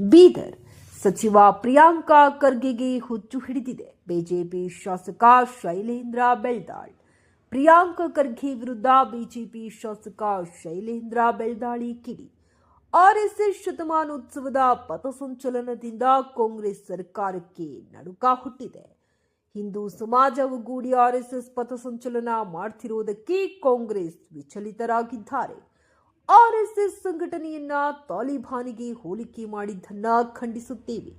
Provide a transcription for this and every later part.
ಬೀದರ್. ಸಚಿವ ಪ್ರಿಯಾಂಕಾ ಖರ್ಗೆಗೆ ಹುಚ್ಚು ಹಿಡಿದಿದೆ. ಬಿಜೆಪಿ ಶಾಸಕ ಶೈಲೇಂದ್ರ ಬೆಳ್ದಾಳ್. ಪ್ರಿಯಾಂಕಾ ಖರ್ಗೆ ವಿರುದ್ಧ ಬಿಜೆಪಿ ಶಾಸಕ ಶೈಲೇಂದ್ರ ಬೆಳ್ದಾಳಿ ಕಿಡಿ. ಆರ್ಎಸ್ಎಸ್ ಶತಮಾನೋತ್ಸವದ ಪಥಸಂಚಲನದಿಂದ ಕಾಂಗ್ರೆಸ್ ಸರ್ಕಾರಕ್ಕೆ ನಡುಕ ಹುಟ್ಟಿದೆ. ಹಿಂದೂ ಸಮಾಜ ಒಗ್ಗೂಡಿ ಆರ್ಎಸ್ಎಸ್ ಪಥಸಂಚಲನ ಮಾಡ್ತಿರುವುದಕ್ಕೆ ಕಾಂಗ್ರೆಸ್ ವಿಚಲಿತರಾಗಿದ್ದಾರೆ. ಆರ್ಎಸ್ಎಸ್ ಸಂಘಟನೆಯನ್ನ ತಾಲಿಬಾನಿಗೆ ಹೋಲಿಕೆ ಮಾಡಿದ್ದನ್ನ ಖಂಡಿಸುತ್ತೇವೆ.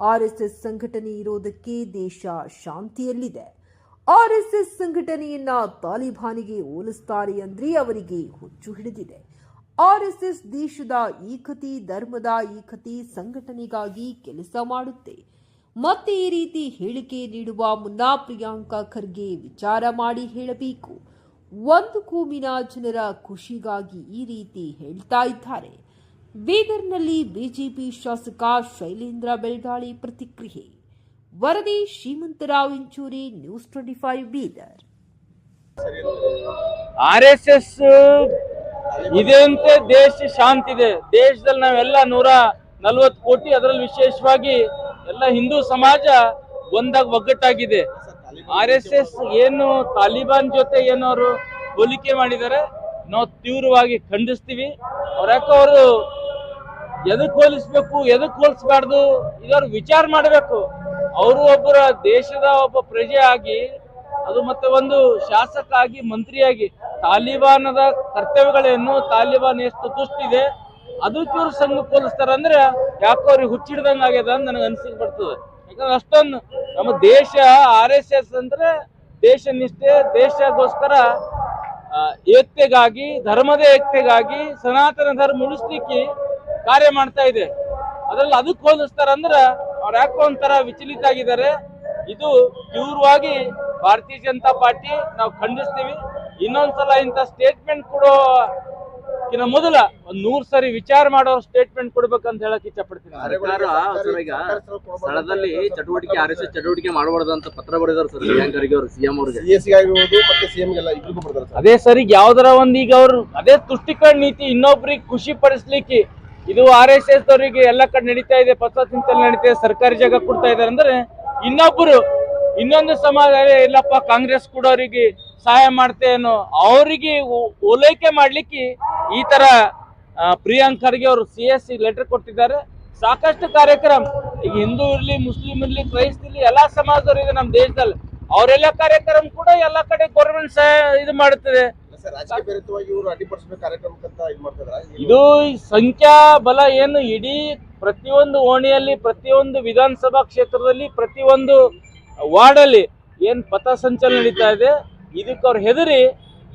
ಆರ್ಎಸ್ಎಸ್ ಸಂಘಟನೆ ಇರೋದಕ್ಕೆ ದೇಶ ಶಾಂತಿಯಲ್ಲಿದೆ. ಆರ್ಎಸ್ಎಸ್ ಸಂಘಟನೆಯನ್ನ ತಾಲಿಬಾನಿಗೆ ಹೋಲಿಸ್ತಾರೆ ಅಂದ್ರೆ ಅವರಿಗೆ ಹುಚ್ಚು ಹಿಡಿದಿದೆ. ಆರ್ಎಸ್ಎಸ್ ದೇಶದ ಏಕತೆ, ಧರ್ಮದ ಏಕತೆ ಸಂಘಟನೆಗಾಗಿ ಕೆಲಸ ಮಾಡುತ್ತೆ. ಮತ್ತೆ ಈ ರೀತಿ ಹೇಳಿಕೆ ನೀಡುವ ಮುನ್ನ ಪ್ರಿಯಾಂಕಾ ಖರ್ಗೆ ವಿಚಾರ ಮಾಡಿ ಹೇಳಬೇಕು. ಒಂದು ಕೂಮಿನ ಜನರ ಖುಷಿಗಾಗಿ ಈ ರೀತಿ ಹೇಳ್ತಾ ಇದ್ದಾರೆ. ಬೀದರ್ನಲ್ಲಿ ಬಿಜೆಪಿ ಶಾಸಕ ಶೈಲೇಂದ್ರ ಬೆಳ್ಗಾಳಿ ಪ್ರತಿಕ್ರಿಯೆ. ವರದಿ Shrimantrao Inchuri, news twenty five Bidar. R S S ಇದೆಯಂತೆ ದೇಶ ಶಾಂತಿ ಇದೆ. ದೇಶದಲ್ಲಿ ನಾವೆಲ್ಲ ನೂರ ನಲ್ವತ್ತು ಕೋಟಿ, ಅದರಲ್ಲಿ ವಿಶೇಷವಾಗಿ ಎಲ್ಲ ಹಿಂದೂ ಸಮಾಜ ಒಂದಾಗ ಒಗ್ಗಟ್ಟಾಗಿದೆ. ಆರ್ ಎಸ್ ಎಸ್ ಏನು ತಾಲಿಬಾನ್ ಜೊತೆ ಏನು ಅವರು ಹೋಲಿಕೆ ಮಾಡಿದ್ದಾರೆ ನಾವು ತೀವ್ರವಾಗಿ ಖಂಡಿಸ್ತೀವಿ. ಅವ್ರ ಯಾಕೆ ಅವರು ಎದಕ್ ಹೋಲಿಸ್ಬೇಕು, ಎದಕ್ ಹೋಲಿಸ್ಬಾರ್ದು ಇದವ್ರು ವಿಚಾರ ಮಾಡಬೇಕು. ಅವರು ಒಬ್ಬರ ದೇಶದ ಒಬ್ಬ ಪ್ರಜೆ ಆಗಿ, ಅದು ಮತ್ತೆ ಒಂದು ಶಾಸಕ ಆಗಿ ಮಂತ್ರಿಯಾಗಿ ತಾಲಿಬಾನದ ಕರ್ತವ್ಯಗಳೇನು, ತಾಲಿಬಾನ್ ಎಷ್ಟು ದುಷ್ಟಿದೆ ಅದಕ್ಕೆ ಇವ್ರು ಸಂಘ ಹೋಲಿಸ್ತಾರ ಅಂದ್ರೆ ಯಾಕೋ ಅವ್ರಿಗೆ ಹುಚ್ಚಿಡ್ದಂಗ ಆಗ್ಯದ ಅಂತ ನನಗೆ ಅನ್ಸಿಕ್ ಬರ್ತದೆ. ಯಾಕಂದ್ರೆ ಅಷ್ಟೊಂದು. ನಮ್ಮ ದೇಶ ಆರ್ ಎಸ್ ಎಸ್ ಅಂದ್ರೆ ದೇಶ ನಿಷ್ಠೆ ದೇಶಗೋಸ್ಕರ ಏಕ್ತೆಗಾಗಿ ಧರ್ಮದ ಏಕ್ತೆಗಾಗಿ ಸನಾತನ ಧರ್ಮ ಉಳಿಸ್ಲಿಕ್ಕೆ ಕಾರ್ಯ ಮಾಡ್ತಾ ಇದೆ. ಅದ್ರಲ್ಲಿ ಅದಕ್ಕೆ ಹೋಲಿಸ್ತಾರ ಅಂದ್ರ ಅವ್ರು ಯಾಕೋ ಒಂಥರ ವಿಚಲಿತ ಆಗಿದ್ದಾರೆ. ಇದು ತೀವ್ರವಾಗಿ ಭಾರತೀಯ ಜನತಾ ಪಾರ್ಟಿ ನಾವು ಖಂಡಿಸ್ತೀವಿ. ಇನ್ನೊಂದ್ಸಲ ಇಂಥ ಸ್ಟೇಟ್ಮೆಂಟ್ ಕೊಡೋ ಕಿನ್ನ ಮೊದಲ ಒಂದ್ ನೂರ್ ಸರಿ ವಿಚಾರ ಮಾಡೋ ಸ್ಟೇಟ್ಮೆಂಟ್ ಕೊಡ್ಬೇಕಂತ ಹೇಳಕ್ ಇಷ್ಟಪಡ್ತೀನಿ ಸರ್ಕಾರ ಸರ್ ಈಗ ಸ್ಥಳದಲ್ಲಿ ಚಟುವಟಿಕೆ ಆರ್ ಎಸ್ ಎಸ್ ಚಟುವಟಿಕೆ ಮಾಡಬಾರ್ದು ಅಂತ ಪತ್ರ ಬರೆದಾರ ಸರ್ ಪ್ರಿಯಾಂಕರಿಗೆ ಅವರು ಸಿಎಂ ಅವ್ರಿಗೆ. ಸಿಎಸ್ ಆಗಿರ್ಬೋದು ಮತ್ತೆ ಸಿಎಂ ಎಲ್ಲ ಇಬ್ರಿಗೂ ಬರ್ತಾರೆ ಸರ್. ಅದೇ ಸರಿ ಯಾವ್ದಾರ ಒಂದ್ ಈಗ ಅವ್ರು ಅದೇ ತುಷ್ಟಿಕರಣ ನೀತಿ ಇನ್ನೊಬ್ರಿಗೆ ಖುಷಿ ಪಡಿಸ್ಲಿಕ್ಕೆ ಇದು ಆರ್ ಎಸ್ ಎಸ್ ಅವರಿಗೆ ಎಲ್ಲ ಕಡೆ ನಡೀತಾ ಇದೆ ಪತ್ರ ಚಿಂತನೆ ನಡೀತಾ ಇದೆ ಸರ್ಕಾರಿ ಜಾಗ ಕೊಡ್ತಾ ಇದಾರೆ ಅಂದ್ರೆ ಇನ್ನೊಬ್ರು ಇನ್ನೊಂದು ಸಮಾಜ ಇಲ್ಲಪ್ಪ ಕಾಂಗ್ರೆಸ್ ಕೂಡ ಅವರಿಗೆ ಸಹಾಯ ಮಾಡ್ತೇನೋ ಅವರಿಗೆ ಓಲೈಕೆ ಮಾಡ್ಲಿಕ್ಕೆ ಈ ತರ ಪ್ರಿಯಾಂಕ್ ಖರ್ಗೆ ಅವರು ಸಿ ಎಸ್ ಸಿ ಲೆಟರ್ ಕೊಟ್ಟಿದ್ದಾರೆ. ಸಾಕಷ್ಟು ಕಾರ್ಯಕ್ರಮ. ಈಗ ಹಿಂದೂ ಇರ್ಲಿ ಮುಸ್ಲಿಂ ಇರ್ಲಿ ಕ್ರೈಸ್ತ ಇರ್ಲಿ ಎಲ್ಲಾ ಸಮಾಜದವರು ಇದೆ ನಮ್ಮ ದೇಶದಲ್ಲಿ. ಅವರೆಲ್ಲ ಕಾರ್ಯಕ್ರಮ ಕೂಡ ಎಲ್ಲಾ ಕಡೆ ಗೌರ್ಮೆಂಟ್ ಸಹಾಯ ಇದು ಮಾಡುತ್ತದೆ. ಇದು ಸಂಖ್ಯಾ ಬಲ ಏನು ಇಡೀ ಪ್ರತಿಯೊಂದು ಓಣಿಯಲ್ಲಿ ಪ್ರತಿಯೊಂದು ವಿಧಾನಸಭಾ ಕ್ಷೇತ್ರದಲ್ಲಿ ಪ್ರತಿಯೊಂದು ವಾರ್ಡಲ್ಲಿ ಏನ್ ಪಥಸಂಚಲನ ನಡೀತಾ ಇದೆ. ಇದಕ್ಕೆ ಅವ್ರು ಹೆದರಿ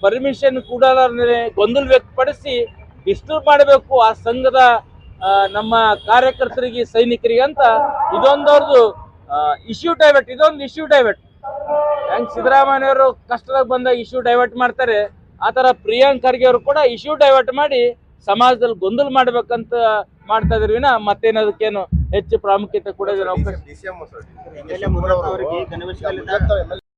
ಪರ್ಮಿಷನ್ ಕೂಡ ಗೊಂದಲ ವ್ಯಕ್ತಪಡಿಸಿ ಡಿಸ್ಟರ್ಬ್ ಮಾಡಬೇಕು ಆ ಸಂಘದ ಆ, ನಮ್ಮ ಕಾರ್ಯಕರ್ತರಿಗೆ ಸೈನಿಕರಿಗೆ ಅಂತ ಇದೊಂದವ್ರದ್ದು ಇಶ್ಯೂ ಡೈವರ್ಟ್ ಇದೊಂದು ಇಶ್ಯೂ ಡೈವರ್ಟ್ ಹೆಂಗ್ ಸಿದ್ದರಾಮಯ್ಯವರು ಕಷ್ಟದಾಗ ಬಂದಾಗ ಇಶ್ಯೂ ಡೈವರ್ಟ್ ಮಾಡ್ತಾರೆ ಆ ತರ ಪ್ರಿಯಾಂಕ್ ಖರ್ಗೆ ಅವರು ಕೂಡ ಇಶ್ಯೂ ಡೈವರ್ಟ್ ಮಾಡಿ ಸಮಾಜದಲ್ಲಿ ಗೊಂದಲ ಮಾಡ್ಬೇಕಂತ ಮಾಡ್ತಾ ಇದ್ರಿ ವಿನ ಮತ್ತೇನದಕ್ಕೇನು ಹೆಚ್ಚು ಪ್ರಾಮುಖ್ಯತೆ ಕೊಡೋದಿಲ್ಲ ಅವಕಾಶ